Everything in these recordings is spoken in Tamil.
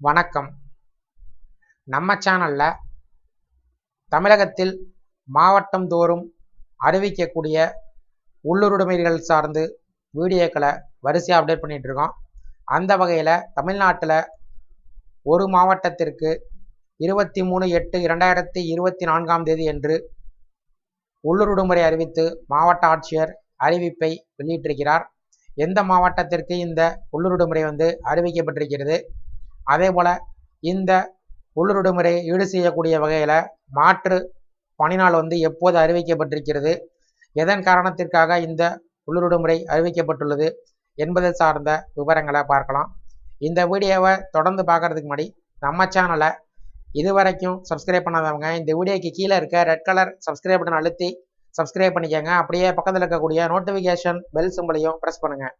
வணக்கம். நம்ம சேனல்ல தமிழகத்தில் மாவட்டம் தோறும் அறிவிக்கக்கூடிய உள்ளுரிமைகள் சார்ந்து வீடியோக்களை வரிசையாக அப்டேட் பண்ணிட்டு இருக்கோம். அந்த வகையில் தமிழ்நாட்டில் ஒரு மாவட்டத்திற்கு இருபத்தி மூணு எட்டு இரண்டாயிரத்தி இருபத்தி நான்காம் தேதி என்று உள்ளூர் விடுமுறை அறிவித்து மாவட்ட ஆட்சியர் அறிவிப்பை வெளியிட்டிருக்கிறார். எந்த மாவட்டத்திற்கு இந்த உள்ளூர் விடுமுறை வந்து அறிவிக்கப்பட்டிருக்கிறது? அதே போல் இந்த உள்ளுரிடுமுறை ஈடு செய்யக்கூடிய வகையில் மாற்று பணிநாள் வந்து எப்போது அறிவிக்கப்பட்டிருக்கிறது? எதன் காரணத்திற்காக இந்த உள்ளுரிடுமுறை அறிவிக்கப்பட்டுள்ளது என்பது சார்ந்த விவரங்களை பார்க்கலாம். இந்த வீடியோவை தொடர்ந்து பார்க்கறதுக்கு முன்னாடி நம்ம சேனலை இதுவரைக்கும் சப்ஸ்கிரைப் பண்ணாதவங்க இந்த வீடியோக்கு கீழே இருக்க ரெட் கலர் சப்ஸ்கிரைப் பட்டன் அழுத்தி சப்ஸ்கிரைப் பண்ணிக்கோங்க. அப்படியே பக்கத்தில் இருக்கக்கூடிய நோட்டிஃபிகேஷன் பெல் சிம்பிளையும் ப்ரெஸ் பண்ணுங்கள்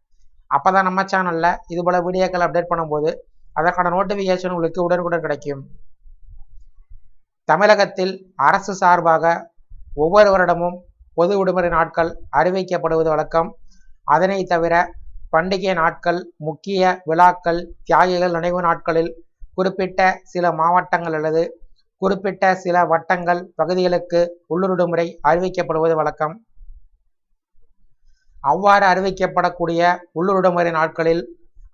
அப்போ தான் நம்ம சேனலில் இது போல் வீடியோக்கள் அப்டேட் பண்ணும்போது அதற்கான நோட்டிஃபிகேஷன் உங்களுக்கு உடனுக்குடன் கிடைக்கும். தமிழகத்தில் அரசு சார்பாக ஒவ்வொரு வருடமும் பொது விடுமுறை நாட்கள் அறிவிக்கப்படுவது வழக்கம். அதனை தவிர பண்டிகை நாட்கள் முக்கிய விழாக்கள் தியாகிகள் நினைவு நாட்களில் குறிப்பிட்ட சில மாவட்டங்கள் அல்லது குறிப்பிட்ட சில வட்டங்கள் பகுதிகளுக்கு உள்ளூர் விடுமுறை அறிவிக்கப்படுவது வழக்கம். அவ்வாறு அறிவிக்கப்படக்கூடிய உள்ளூர் விடுமுறை நாட்களில்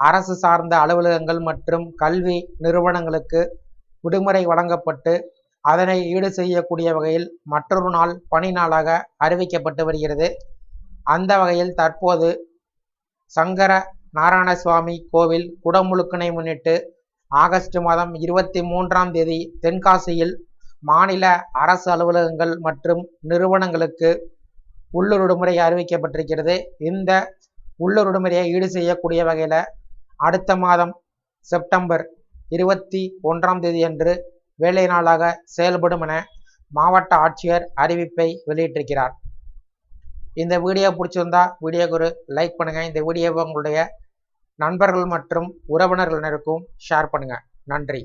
அரசு சார்ந்த அலுவலகங்கள் மற்றும் கல்வி நிறுவனங்களுக்கு விடுமுறை வழங்கப்பட்டு அதனை ஈடு செய்யக்கூடிய வகையில் மற்றொரு நாள் பணி நாளாக அறிவிக்கப்பட்டு வருகிறது. அந்த வகையில் தற்போது சங்கர நாராயணசுவாமி கோவில் குடமுழுக்கினை முன்னிட்டு ஆகஸ்ட் மாதம் இருபத்தி மூன்றாம் தேதி தென்காசியில் மாநில அரசு அலுவலகங்கள் மற்றும் நிறுவனங்களுக்கு உள்ளூர் விடுமுறை அறிவிக்கப்பட்டிருக்கிறது. இந்த உள்ளூர் விடுமுறையை ஈடு செய்யக்கூடிய வகையில் அடுத்த மாதம் செப்டம்பர் இருபத்தி ஒன்றாம் தேதி அன்று வேலை நாளாக செயல்படும் என மாவட்ட ஆட்சியர் அறிவிப்பை வெளியிட்டிருக்கிறார். இந்த வீடியோ பிடிச்சிருந்தா வீடியோக்கு ஒரு லைக் பண்ணுங்கள் இந்த வீடியோவை உங்களுடைய நண்பர்கள் மற்றும் உறவினர்களினருக்கும் ஷேர் பண்ணுங்கள் நன்றி.